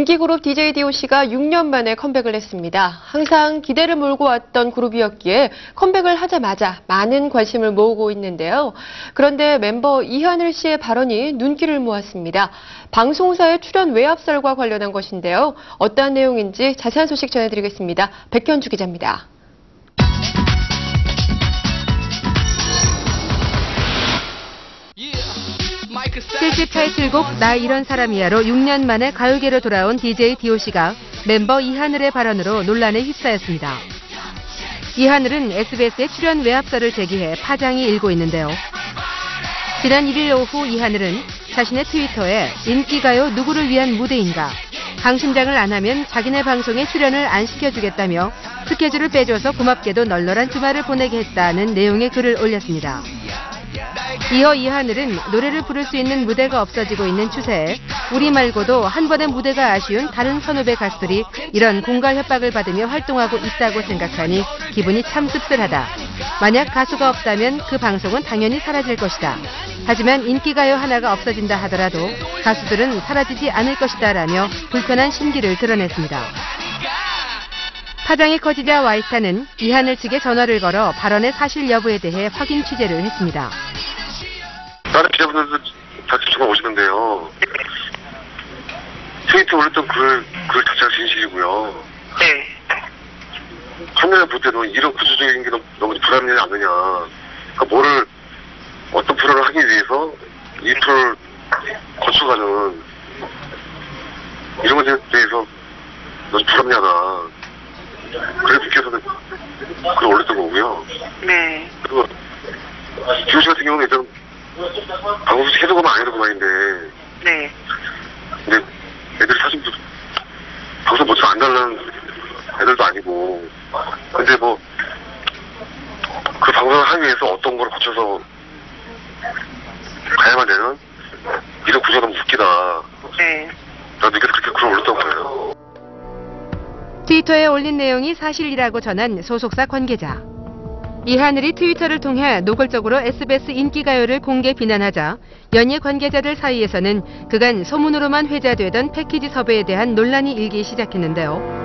인기 그룹 DJ DOC가 6년 만에 컴백을 했습니다. 항상 기대를 몰고 왔던 그룹이었기에 컴백을 하자마자 많은 관심을 모으고 있는데요. 그런데 멤버 이하늘 씨의 발언이 눈길을 모았습니다. 방송사의 출연 외압설과 관련한 것인데요. 어떠한 내용인지 자세한 소식 전해드리겠습니다. 백현주 기자입니다. 70 타이틀곡 나 이런 사람이야로 6년 만에 가요계로 돌아온 DJ DOC가 멤버 이하늘의 발언으로 논란에 휩싸였습니다. 이하늘은 SBS에 출연 외압설을 제기해 파장이 일고 있는데요. 지난 1일 오후 이하늘은 자신의 트위터에 인기가요 누구를 위한 무대인가 강심장을 안 하면 자기네 방송에 출연을 안 시켜주겠다며 스케줄을 빼줘서 고맙게도 널널한 주말을 보내게 했다는 내용의 글을 올렸습니다. 이어 이하늘은 노래를 부를 수 있는 무대가 없어지고 있는 추세에 우리 말고도 한 번의 무대가 아쉬운 다른 선후배 가수들이 이런 공갈 협박을 받으며 활동하고 있다고 생각하니 기분이 참 씁쓸하다. 만약 가수가 없다면 그 방송은 당연히 사라질 것이다. 하지만 인기가요 하나가 없어진다 하더라도 가수들은 사라지지 않을 것이다 라며 불편한 심기를 드러냈습니다. 파장이 커지자 와이스타는 이하늘 측에 전화를 걸어 발언의 사실 여부에 대해 확인 취재를 했습니다. 다른 기자분들도 다 지쳐가 오시는데요. 트위터 올렸던 글, 글 자체가 진실이고요. 네. 화면에 볼 때도 이런 구조적인 게 너무, 너무 불합리하지 않느냐. 그러니까 뭐를, 어떤 프로를 하기 위해서 이 프로를 거쳐가는 이런 것에 대해서 너무 불합리하다. 그래서 느껴서는 글을 올렸던 거고요. 네. 그리고 씨 같은 경우는 일단 방송에서 해도 그만 안 해도 그만인데 네. 근데 애들 사실 뭐 방송 못안 달라는 애들도 아니고 근데 뭐 그 방송을 하기 위해서 어떤 걸 거쳐서 가야만 되는 이런 구조가 너무 웃기다 네. 나 느껴서 그렇게 글을 올렸던 거예요 트위터에 올린 내용이 사실이라고 전한 소속사 관계자. 이하늘이 트위터를 통해 노골적으로 SBS 인기가요를 공개 비난하자 연예 관계자들 사이에서는 그간 소문으로만 회자되던 패키지 섭외에 대한 논란이 일기 시작했는데요.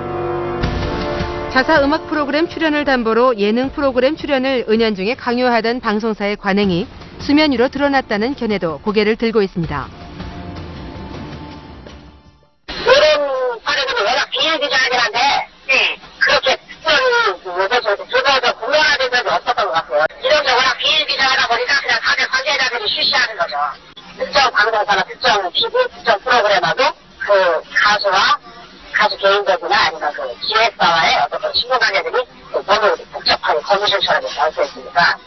자사 음악 프로그램 출연을 담보로 예능 프로그램 출연을 은연중에 강요하던 방송사의 관행이 수면 위로 드러났다는 견해도 고개를 들고 있습니다. 비일비재하긴한데 네. 그렇게 특별히 그 요새서 조사에서 공론화된 적이 없었던 것 같고요. 이런 게 워낙 비일비재하다 보니까 그냥 다들 관계자들이 실시 하는 거죠. 특정 방송사나 특정 TV, 특정 프로그램하고 그 가수와 가수 개인적이나 아니면 그 기획사와의 어떤 그 친분 관계들이 그 너무 거미줄처럼 이렇게 얽혀 있으니까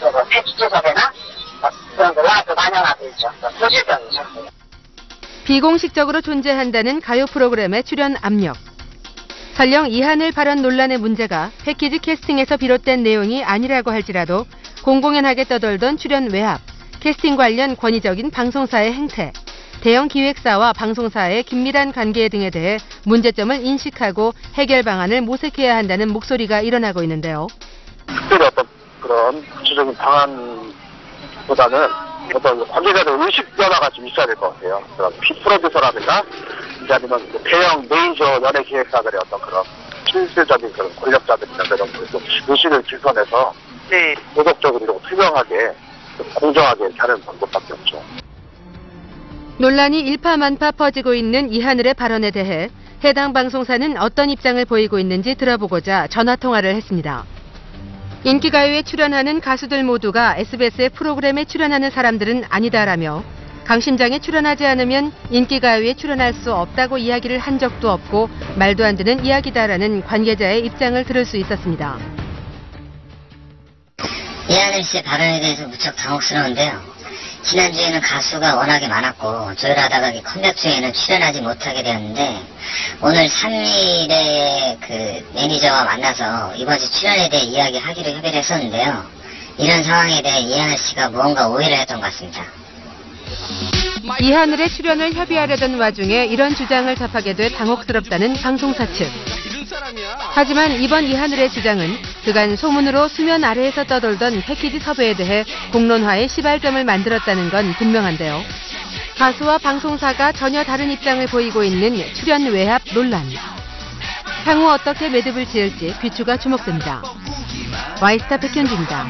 그뭐 패키지 섭외나 뭐 그런 거와 또 만연하고 있죠. 또 소질병이죠. 비공식적으로 존재한다는 가요 프로그램의 출연 압력. 설령 이하늘 발언 논란의 문제가 패키지 캐스팅에서 비롯된 내용이 아니라고 할지라도 공공연하게 떠돌던 출연 외압, 캐스팅 관련 권위적인 방송사의 행태, 대형 기획사와 방송사의 긴밀한 관계 등에 대해 문제점을 인식하고 해결 방안을 모색해야 한다는 목소리가 일어나고 있는데요. 특별히 어떤 그런 구체적인 방안보다는 어떤 관계자들 의식 변화가 좀 있어야 될 것 같아요. 그런 피 프로듀서라든가 아니면 그 대형 메이저 연예 기획사들의 어떤 그런 실질적인 그런 권력자들이나 그런 좀 의식을 개선해서 네. 도덕적으로 투명하게 좀 공정하게 하는 방법밖에 없죠. 논란이 일파만파 퍼지고 있는 이하늘의 발언에 대해 해당 방송사는 어떤 입장을 보이고 있는지 들어보고자 전화 통화를 했습니다. 인기가요에 출연하는 가수들 모두가 SBS의 프로그램에 출연하는 사람들은 아니다라며 강 심장에 출연하지 않으면 인기가요에 출연할 수 없다고 이야기를 한 적도 없고 말도 안 되는 이야기다라는 관계자의 입장을 들을 수 있었습니다. 이하늘 씨의 발언에 대해서 무척 당혹스러운데요. 지난주에는 가수가 워낙에 많았고 조율하다가 이 컴백 중에는 출연하지 못하게 되었는데 오늘 3일에 그 매니저와 만나서 이번 주 출연에 대해 이야기하기로 협의를 했었는데요. 이런 상황에 대해 이하늘 씨가 무언가 오해를 했던 것 같습니다. 이하늘의 출연을 협의하려던 와중에 이런 주장을 접하게 돼 당혹스럽다는 방송사 측. 하지만 이번 이하늘의 주장은 그간 소문으로 수면 아래에서 떠돌던 패키지 섭외에 대해 공론화의 시발점을 만들었다는 건 분명한데요. 가수와 방송사가 전혀 다른 입장을 보이고 있는 출연 외합 논란. 향후 어떻게 매듭을 지을지 귀추가 주목됩니다. 와이스타 백현주입니다.